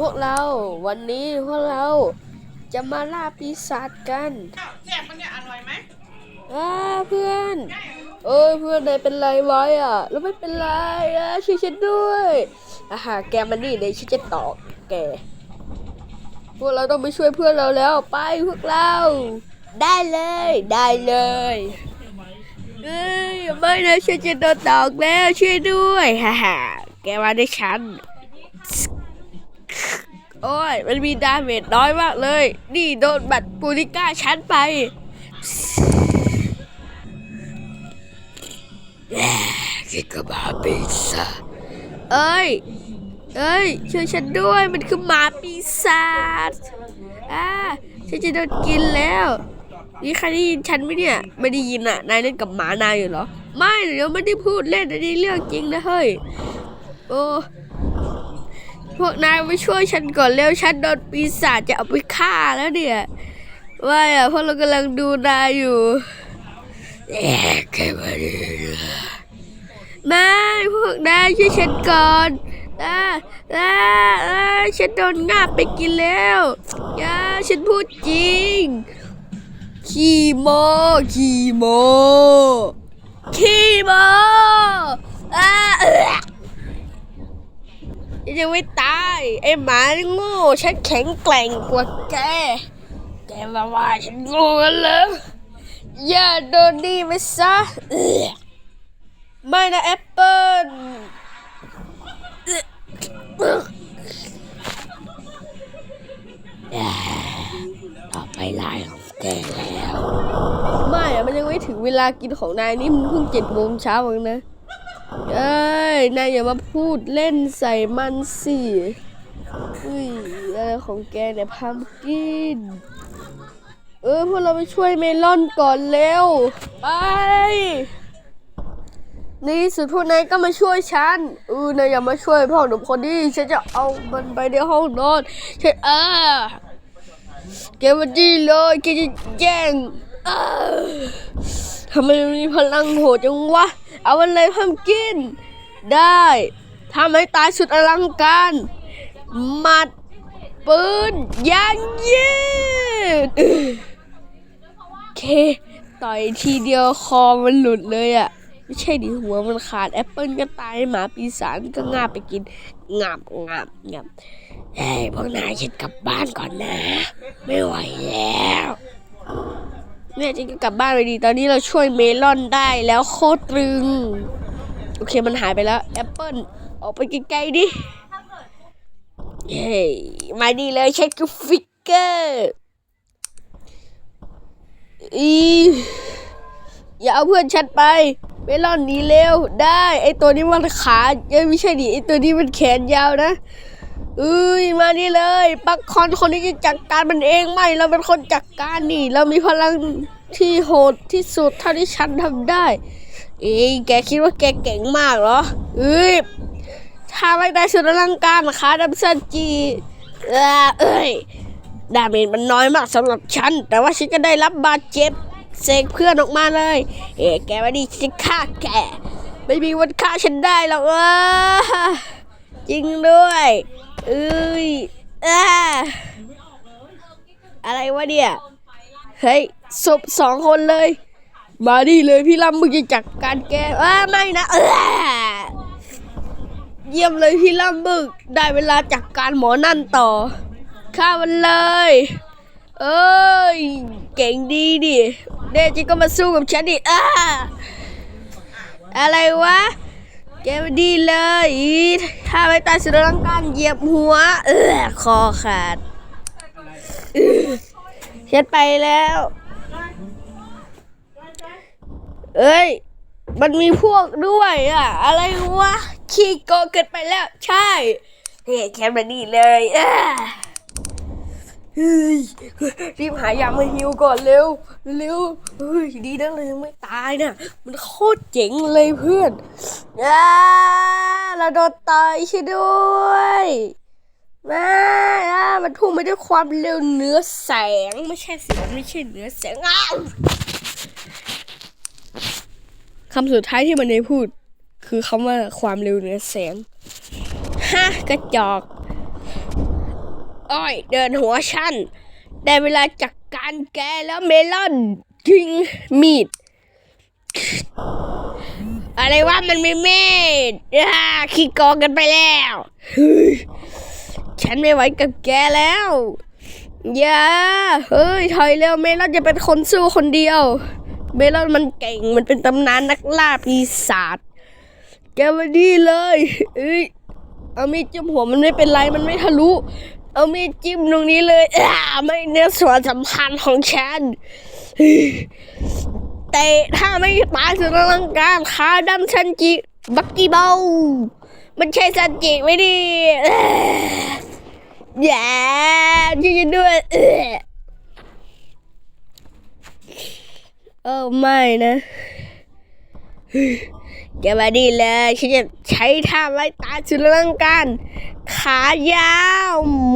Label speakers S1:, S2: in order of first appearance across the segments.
S1: พวกเราวันนี้พวกเราจะมาล่าปีศาจกัน
S2: อ้าวแซ่บมันเนี่ยอร่อยไหม
S1: อ้าเพื่อน เอ้ยเพื่อนนายเป็นไรไว้อะ แล้วไม่เป็นไรอะช่วยฉันด้วยอาหาแกมันนี่เดี๋ยวฉันจะตอกแก พวกเราต้องไปช่วยเพื่อนเราแล้วไปพวกเรา ได้เลยได้เลยเอ้ยไม่นะฉันจะโดนตอกแล้วช่วยด้วยฮ่าฮ่าแกมาได้ฉัน โอ้ย มันมีดาเมจน้อยมากเลย นี่โดนบัตรปูริก้าฉันไป
S3: คิดก็บาปีศาจ
S1: เอ้ย เอ้ย ช่วยฉันด้วย มันคือหมาปีศาจอ่าฉันจะโดนกินแล้ว นี่ใครได้ยินฉันไหมเนี่ย ไม่ได้ยินอะ นายเล่นกับหมานายอยู่เหรอ ไม่เดี๋ยวไม่ได้พูดเล่นอันนี้เรื่องจริงนะเฮ้ย โอ้ พวกนายมาช่วยฉันก่อนเร็วฉันโดนปีศาจจะเอาไปฆ่าแล้วเนี่ย ว่าอะเพราะเรากำลังดูนายอยู่
S3: แย่แค่มาดีนะ
S1: ไม่พวกนายช่วยฉันก่อนอ่าอ่าอ่าฉันโดนงาบไปกินแล้วอย่าฉันพูดจริง ขี้โมขี้โมขี้โมอ่ายังไม่ตาย ไอ้หมาโง่ฉันแข็งแกร่งกว่าแก แกมาว่าฉันโง่กันเหรออย่าโดนดีไปซะเอื้อไม่นะแอปเปิ้ล
S3: ต่อไปลายของแกแล้ว
S1: ไม่อะมันยังไม่ถึงเวลากินของนายนี่มันเพิ่งเจ็ดโมงเช้าเองนะ เอ้ย นายอย่ามาพูดเล่นใส่มันสิ อุ้ยอะไรของแกเนี่ยพัมกิน เออพวกเราไปช่วยเมลอนก่อนเร็ว ไป นี่สุดพวกนายก็มาช่วยฉันเออนายอย่ามาช่วยพ่อหนุ่มคนนี้ฉันจะเอามันไปในห้องนอนฉันอ่าแกมาดีเลยแกจะแย่งอ่าทำไมมีพลังโหดจังวะ เอามันเลยพัมกิน ได้ทำให้ตายสุดอลังการ หมัดปืนยางยืดโอเค ต่อยทีเดียวคอมันหลุดเลยอะ่ะ ไม่ใช่ดิหัวมันขาดแอปเปิลก็ตายหมาปีศาจก็งาบไปกินงาบงาบงาบ
S3: เฮ้ยพวกนายฉันกลับบ้านก่อนนะ ไม่ไหวแล้ว
S1: แม่จะกลับบ้านไปดี ตอนนี้เราช่วยเมลอนได้แล้วโคตรตรึง โอเคมันหายไปแล้ว แอปเปิลออกไปไกลๆดิ เฮ้ยมาดีเลยเช็คฟิกเกอร์อีอย่าเอาเพื่อนฉันไปเมลอนหนีเร็วได้ไอตัวนี้มันขาเอ้ยไม่ใช่ดิไอตัวนี้มันแขนยาวนะเอ้ยมานี่เลยปักคอนคนนี้จะจัดการมันเองไม่เราเป็นคนจัดการนี่ เรามีพลังที่โหดที่สุดเท่าที่ฉันทำได้ เอ้ยแกคิดว่าแกเก่งมากเหรอเอ้ย ถ้าไม่ได้สุดอลังการนะคะดับเซนจีเอ้อเอ้ยดาเมจมันน้อยมากสำหรับฉัน แต่ว่าฉันก็ได้รับบาดเจ็บเสกเพื่อนออกมาเลย เอ้ยแกไม่ดีฉันจะฆ่าแก ไม่มีวันฆ่าฉันได้หรอกเออจริงด้วยเอ้ยอาอะไรวะเนี่ย เฮ้ยศพสองคนเลย มาดิเลยพี่ลำมึงจะจัดการแกอ้าไม่นะเออ เยี่ยมเลยพี่ล่ำมึงได้เวลาจัดการหมอนั่นต่อฆ่ามันเลย เอ้ย เก่งดีดิเดจิก็มาสู้กับฉันดิอ้าอะไรวะแกมดีเลย ถ้าไม่ตายสุดร่างกายเหยียบหัว เออคอขาดเออฉันไปแล้ว เอ้ย มันมีพวกด้วยอะอะไรวะ ขี้โกงเกินไปแล้ว ใช่เฮ้ยแค่มาดีเลยเออเฮ้ยรีบหายามาฮิวก่อนเร็วเร็วเฮ้ยดีนะเลยยังไม่ตายนะมันโคตรเจ๋งเลยเพื่อนอ่าเราโดนต่อยช่วยด้วยมาอ่ามันพุ่งไปด้วยความเร็วเหนือแสงไม่ใช่สิมันไม่ใช่เหนือแสงอ้าวคำสุดท้ายที่มันได้พูด คือคำว่าความเร็วเหนือแสงฮะกระจอกอ้อยเดินหัวฉันได้เวลาจัดกการแกแล้วเมลอนยิงมีด อะไรวะมันไม่เมดอ่าขี้กองกันไปแล้วฉันไม่ไหวกับแกแล้วอย่าเฮ้ยถอยเร็วเมลอนจะเป็นคนสู้คนเดียว เมลอนมันเก่งมันเป็นตำนานนักล่าปีศาจ กมาดีเลยเอ้ยเอามีดจิ้มหัวมันไม่เป็นไรมันไม่ทะลุ เอามีดจิ้มตรงนี้เลยอ่าไม่เนื้อส่วนสำคัญของฉันเตะถ้าไม่ตายสุดอลังการขาดำชันจิ บักกี้เบามันใช่ซันจิไม่ดีอย่าช่วยฉันด้วยเออไม่นะ แกมาดีเลยฉันจะใช้ท่าไล่ตาสุดอลังการขายาว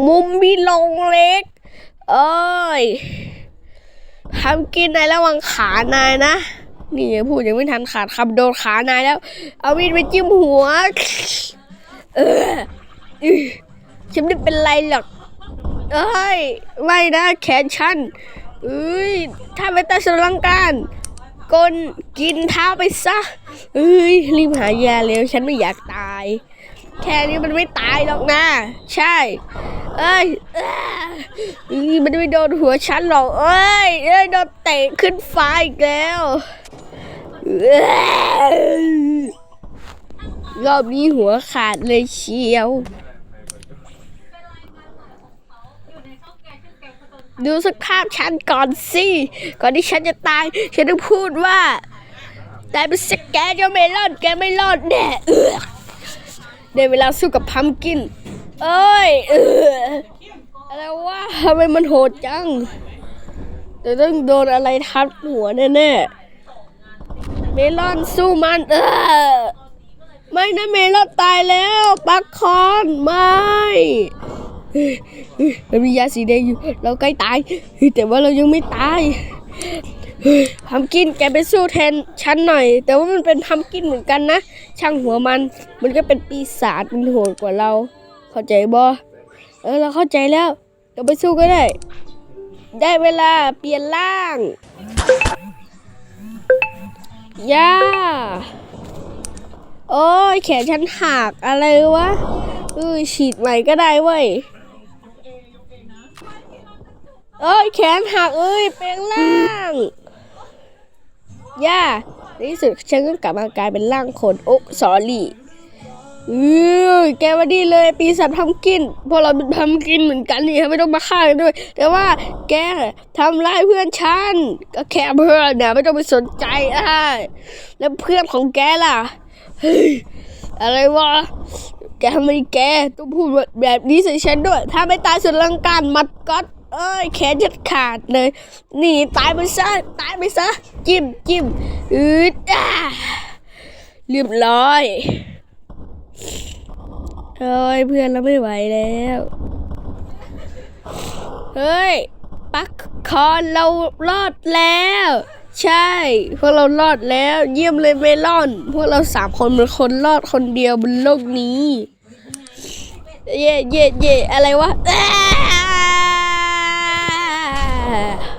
S1: มุมมีลงเล็ก เอ้ยทำกินในระหว่างขานายนะ นี่ยังพูดยังไม่ทันขาดคำโดนขานายแล้ว เอามีดไปจิ้มหัว เอออื้อฉันไม่เป็นไรหรอกเอ้ยไม่นะแขนฉันเอ้ยถ้าไม่ตัดสลังการ กลกินเท้าไปซะเอ้ยรีบหายาเร็วฉันไม่อยากตาย แค่นี้มันไม่ตายหรอกนะ ใช่ เอ้ยอ้าเอ้ยมันไม่โดนหัวฉันหรอกเอ้ยเอ้ยโดนเตะขึ้นฟ้าอีกแล้วเอ้ยรอบนี้หัวขาดเลยเชียว ดูสภาพฉันก่อนสิ ก่อนที่ฉันจะตาย ฉันต้องพูดว่าตายเป็นสแกเจ้าไม่รอด แกไม่รอดแน่เออได้เวลาสู้กับพัมกิน เอ้ยเอออะไรวะทำไมมันโหดจัง แต่ต้องโดนอะไรทับหัวแน่ๆ เมลอนสู้มัน เออ ไม่นะเมลอนตายแล้ว ปักคอน ไม่ มันมียาสีแดงอยู่ เราใกล้ตาย แต่ว่าเรายังไม่ตายพัมกินแกไปสู้แทนฉันหน่อย แต่ว่ามันเป็นพัมกินเหมือนกันนะ ช่างหัวมัน มันก็เป็นปีศาจมันโหดกว่าเรา เข้าใจบ่เออเราเข้าใจแล้ว เราไปสู้ก็ได้ ได้เวลาเปลี่ยนร่างย่าโอ้ยแขนฉันหักอะไรวะเออฉีดใหม่ก็ได้เว้ย เอ้ยแขนหักเอ้ยเปลงร่างย่าในที่สุดฉันก็กลับมากลายเป็นร่างคนโอ้สอรี่เออแกมาดีเลยปีศาจทำกินพวกเราเป็นทำกินเหมือนกันนี่ไม่ต้องมาฆ่ากันด้วย แต่ว่าแกทำร้ายเพื่อนฉันก็แค่เพื่อนนะไม่ต้องไปสนใจอะแล้วเพื่อนของแกล่ะเฮ้ยอะไรวะแกทำไมแกต้องพูดแบบนี้ใส่ฉันด้วย ถ้าไม่ตายสุดลังการมัดก๊อต เอ้ยแขนจะขาดเลย นี่ตายไปซะตายไปซะจิ้มจิ้มอืดอ่าเรียบร้อยเฮ้ยเพื่อนเราไม่ไหวแล้ว เฮ้ย ปักคอนเรารอดแล้ว ใช่พวกเรารอดแล้ว เยี่ยมเลยเมลอน พวกเราสามคนเป็นคนรอดคนเดียวบนโลกนี้ เย่เย่เย่อะไรวะ อ้